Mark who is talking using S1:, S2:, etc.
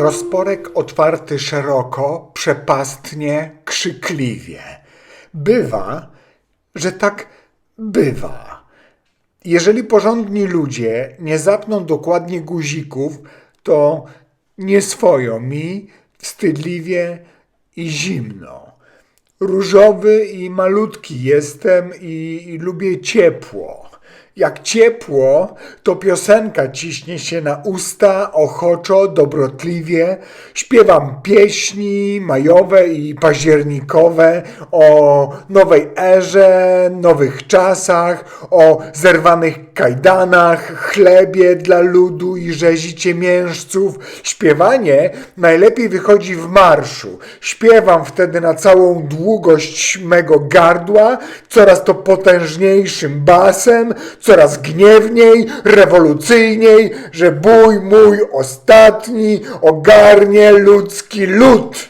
S1: Rozporek otwarty szeroko, przepastnie, krzykliwie. Bywa, że tak bywa. Jeżeli porządni ludzie nie zapną dokładnie guzików, to nie swoją mi wstydliwie i zimno. Różowy i malutki jestem i, i lubię ciepło. Jak ciepło, to piosenka ciśnie się na usta, ochoczo, dobrotliwie. Śpiewam pieśni majowe i październikowe o nowej erze, nowych czasach, o zerwanych kajdanach, chlebie dla ludu i rzezi ciemiężców. Śpiewanie najlepiej wychodzi w marszu. Śpiewam wtedy na całą długość mego gardła, coraz to potężniejszym basem, coraz gniewniej, rewolucyjniej, że bój mój ostatni ogarnie ludzki lud.